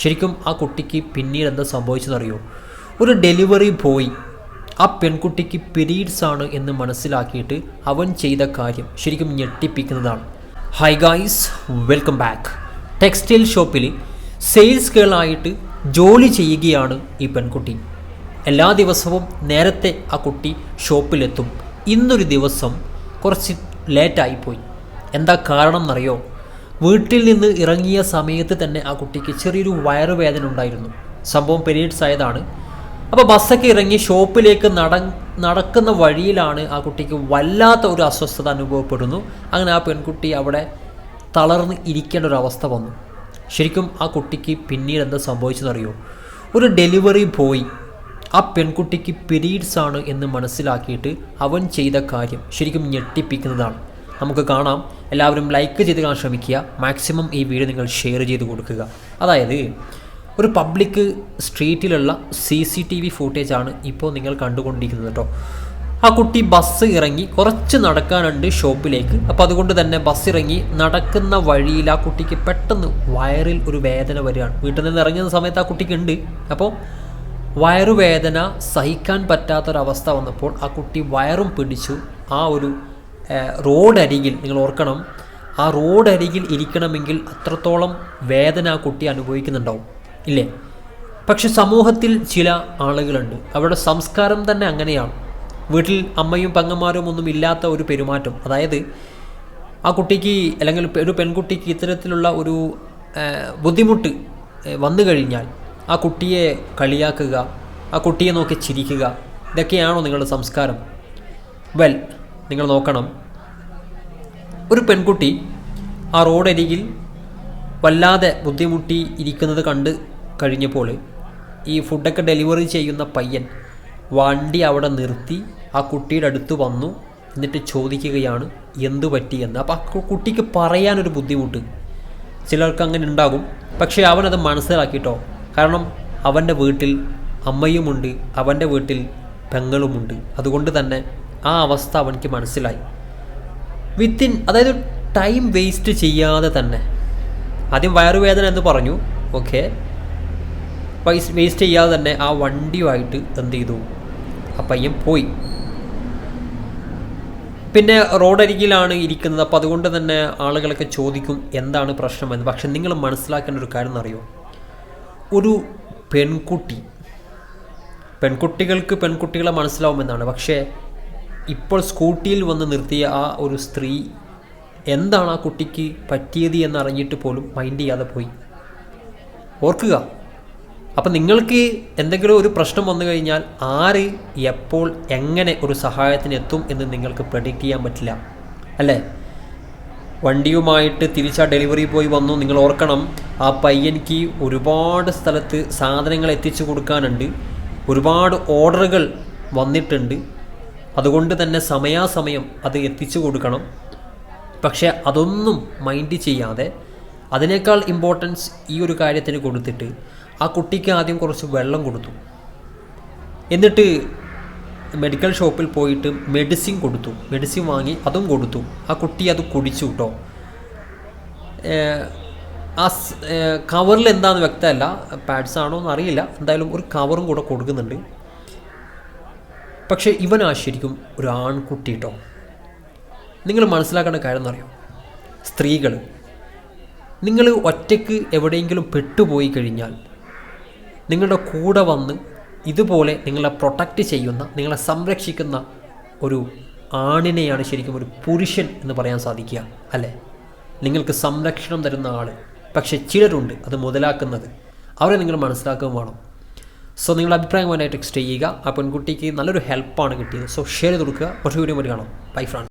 ശരിക്കും ആ കുട്ടിക്ക് പിന്നീട് എന്താ സംഭവിച്ചതെന്നറിയോ? ഒരു ഡെലിവറി ബോയ് ആ പെൺകുട്ടിക്ക് പീരീഡ്സ് ആണ് എന്ന് മനസ്സിലാക്കിയിട്ട് അവൻ ചെയ്ത കാര്യം ശരിക്കും ഞെട്ടിപ്പിക്കുന്നതാണ്. Hi guys welcome back textile ഷോപ്പിൽ സെയിൽസ് ഗേളായിട്ട് ജോലി ചെയ്യുകയാണ് ഈ പെൺകുട്ടി. എല്ലാ ദിവസവും നേരത്തെ ആ കുട്ടി ഷോപ്പിലെത്തും ഇന്നൊരു ദിവസം കുറച്ച് ലേറ്റായിപ്പോയി എന്താ കാരണം എന്നറിയോ വീട്ടിൽ നിന്ന് ഇറങ്ങിയ സമയത്ത് തന്നെ ആ കുട്ടിക്ക് ചെറിയൊരു വയറുവേദന ഉണ്ടായിരുന്നു. സംഭവം പീരീഡ്സ് ആയതാണ് അപ്പോൾ ബസ്സൊക്കെ ഇറങ്ങി ഷോപ്പിലേക്ക് നട നടക്കുന്ന വഴിയിലാണ് ആ കുട്ടിക്ക് വല്ലാത്ത ഒരു അസ്വസ്ഥത അനുഭവപ്പെടുന്നു. അങ്ങനെ ആ പെൺകുട്ടി അവിടെ തളർന്ന് ഇരിക്കേണ്ട ഒരു അവസ്ഥ വന്നു. ശരിക്കും ആ കുട്ടിക്ക് പിന്നീട് എന്താ സംഭവിച്ചതെന്നറിയോ? ഒരു ഡെലിവറി ബോയ് ആ പെൺകുട്ടിക്ക് പീരീഡ്സ് ആണ് എന്ന് മനസ്സിലാക്കിയിട്ട് അവൻ ചെയ്ത കാര്യം ശരിക്കും ഞെട്ടിപ്പിക്കുന്നതാണ്. നമുക്ക് കാണാം. എല്ലാവരും ലൈക്ക് ചെയ്ത് കാണാൻ ശ്രമിക്കുക. മാക്സിമം ഈ വീഡിയോ നിങ്ങൾ ഷെയർ ചെയ്ത് കൊടുക്കുക. അതായത് ഒരു പബ്ലിക് സ്ട്രീറ്റിലുള്ള സി സി ടി വി ഫുട്ടേജാണ് ഇപ്പോൾ നിങ്ങൾ കണ്ടുകൊണ്ടിരിക്കുന്നത് കേട്ടോ ആ കുട്ടി ബസ് ഇറങ്ങി കുറച്ച് നടക്കാനുണ്ട് ഷോപ്പിലേക്ക് അപ്പോൾ അതുകൊണ്ട് തന്നെ ബസ് ഇറങ്ങി നടക്കുന്ന വഴിയിൽ ആ കുട്ടിക്ക് പെട്ടെന്ന് വയറിൽ ഒരു വേദന വരികയാണ്. വീട്ടിൽ നിന്ന് ഇറങ്ങുന്ന സമയത്ത് ആ കുട്ടിക്ക് ഉണ്ട്. അപ്പോൾ വയറുവേദന സഹിക്കാൻ പറ്റാത്തൊരവസ്ഥ വന്നപ്പോൾ ആ കുട്ടി വയറും പിടിച്ചു. ആ ഒരു റോഡരികിൽ നിങ്ങൾ ഓർക്കണം ആ റോഡരികിൽ ഇരിക്കണമെങ്കിൽ അത്രത്തോളം വേദന ആ കുട്ടി അനുഭവിക്കുന്നുണ്ടാവും ഇല്ലേ? പക്ഷെ സമൂഹത്തിൽ ചില ആളുകളുണ്ട് അവരുടെ സംസ്കാരം തന്നെ അങ്ങനെയാണ്. വീട്ടിൽ അമ്മയും പെങ്ങന്മാരും ഒന്നും ഇല്ലാത്ത ഒരു പെരുമാറ്റം അതായത് ആ കുട്ടിക്ക് അല്ലെങ്കിൽ ഒരു പെൺകുട്ടിക്ക് ഇത്തരത്തിലുള്ള ഒരു ബുദ്ധിമുട്ട് വന്നു കഴിഞ്ഞാൽ ആ കുട്ടിയെ കളിയാക്കുക ആ കുട്ടിയെ നോക്കി ചിരിക്കുക ഇതൊക്കെയാണോ നിങ്ങളുടെ സംസ്കാരം? വെൽ നിങ്ങൾ നോക്കണം. ഒരു പെൺകുട്ടി ആ റോഡരികിൽ വല്ലാതെ ബുദ്ധിമുട്ടി ഇരിക്കുന്നത് കണ്ട് കഴിഞ്ഞപ്പോൾ ഈ ഫുഡൊക്കെ ഡെലിവറി ചെയ്യുന്ന പയ്യൻ വണ്ടി അവിടെ നിർത്തി ആ കുട്ടിയുടെ അടുത്ത് വന്നു. എന്നിട്ട് ചോദിക്കുകയാണ് എന്തു പറ്റിയെന്ന് അപ്പോൾ ആ കുട്ടിക്ക് പറയാനൊരു ബുദ്ധിമുട്ട് ചിലർക്ക് അങ്ങനെ ഉണ്ടാകും. പക്ഷേ അവനത് മനസ്സിലാക്കിട്ടോ. കാരണം അവന്റെ വീട്ടിൽ അമ്മയുമുണ്ട് അവന്റെ വീട്ടിൽ പെങ്ങളുമുണ്ട്. അതുകൊണ്ട് തന്നെ ആ അവസ്ഥ അവനിക്ക് മനസ്സിലായി. വിത്തിൻ അതായത് ടൈം വേസ്റ്റ് ചെയ്യാതെ തന്നെ. ആദ്യം വയറുവേദന എന്ന് പറഞ്ഞു. ഓക്കെ പൈസ വേസ്റ്റ് ചെയ്യാതെ തന്നെ ആ വണ്ടിയുമായിട്ട് എന്ത് ചെയ്തു? ആ പയ്യൻ പോയി. പിന്നെ റോഡരികിലാണ് ഇരിക്കുന്നത്. അപ്പോൾ അതുകൊണ്ട് തന്നെ ആളുകളൊക്കെ ചോദിക്കും എന്താണ് പ്രശ്നമെന്ന് പക്ഷെ നിങ്ങൾ മനസ്സിലാക്കേണ്ട ഒരു കാര്യം എന്നറിയോ? ഒരു പെൺകുട്ടി. പെൺകുട്ടികൾക്ക് പെൺകുട്ടികളെ മനസ്സിലാവുമെന്നാണ്. പക്ഷേ ഇപ്പോൾ സ്കൂട്ടിയിൽ വന്ന് നിർത്തിയ ആ ഒരു സ്ത്രീ എന്താണ് ആ കുട്ടിക്ക് പറ്റിയത് എന്നറിഞ്ഞിട്ട് പോലും മൈൻഡ് ചെയ്യാതെ പോയി. ഓർക്കുക. അപ്പം നിങ്ങൾക്ക് എന്തെങ്കിലും ഒരു പ്രശ്നം വന്നു കഴിഞ്ഞാൽ ആര് എപ്പോൾ എങ്ങനെ ഒരു സഹായത്തിന് എത്തും എന്ന് നിങ്ങൾക്ക് പ്രഡിക്റ്റ് ചെയ്യാൻ പറ്റില്ല. അല്ലേ? വണ്ടിയുമായിട്ട് തിരിച്ചാ ഡെലിവറി പോയി വന്നു. നിങ്ങൾ ഓർക്കണം ആ പയ്യനിക്ക് ഒരുപാട് സ്ഥലത്ത് സാധനങ്ങൾ എത്തിച്ചു കൊടുക്കാനുണ്ട്. ഒരുപാട് ഓർഡറുകൾ വന്നിട്ടുണ്ട്. അതുകൊണ്ട് തന്നെ സമയാസമയം അത് എത്തിച്ചു കൊടുക്കണം. പക്ഷേ അതൊന്നും മൈൻഡ് ചെയ്യാതെ അതിനേക്കാൾ ഇമ്പോർട്ടൻസ് ഈ ഒരു കാര്യത്തിന് കൊടുത്തിട്ട് ആ കുട്ടിക്ക് ആദ്യം കുറച്ച് വെള്ളം കൊടുത്തു. എന്നിട്ട് മെഡിക്കൽ ഷോപ്പിൽ പോയിട്ട് മെഡിസിൻ കൊടുത്തു. മെഡിസിൻ വാങ്ങി അതും കൊടുത്തു. ആ കുട്ടി അത് കുടിച്ചു കേട്ടോ ആ കവറിൽ എന്താണെന്ന് വ്യക്തമല്ല. പാഡ്സ് ആണോ എന്ന് അറിയില്ല. എന്തായാലും ഒരു കവറും കൂടെ കൊടുക്കുന്നുണ്ട്. പക്ഷേ ഇവനാ ശരിക്കും ഒരു ആൺകുട്ടി കേട്ടോ നിങ്ങൾ മനസ്സിലാക്കേണ്ട കാര്യം എന്നറിയോ സ്ത്രീകൾ നിങ്ങൾ ഒറ്റയ്ക്ക് എവിടെയെങ്കിലും പെട്ടുപോയി കഴിഞ്ഞാൽ നിങ്ങളുടെ കൂടെ വന്ന് ഇതുപോലെ നിങ്ങളെ പ്രൊട്ടക്റ്റ് ചെയ്യുന്ന നിങ്ങളെ സംരക്ഷിക്കുന്ന ഒരു ആണിനെയാണ് ശരിക്കും ഒരു പുരുഷൻ എന്ന് പറയാൻ സാധിക്കുക അല്ലേ? നിങ്ങൾക്ക് സംരക്ഷണം തരുന്ന ആൾ പക്ഷേ ചിലരുണ്ട് അത് മുതലാക്കുന്നത്. അവരെ നിങ്ങൾ മനസ്സിലാക്കുകയും വേണം. സോ നിങ്ങൾ അഭിപ്രായമായിട്ട് ടെക്സ്റ്റ് ചെയ്യുക. ആ പെൺകുട്ടിക്ക് നല്ലൊരു ഹെൽപ്പാണ് കിട്ടിയത്. സോ ഷെയർ ചെയ്ത് കൊടുക്കുക. വീഡിയോ മതി കാണാം. By front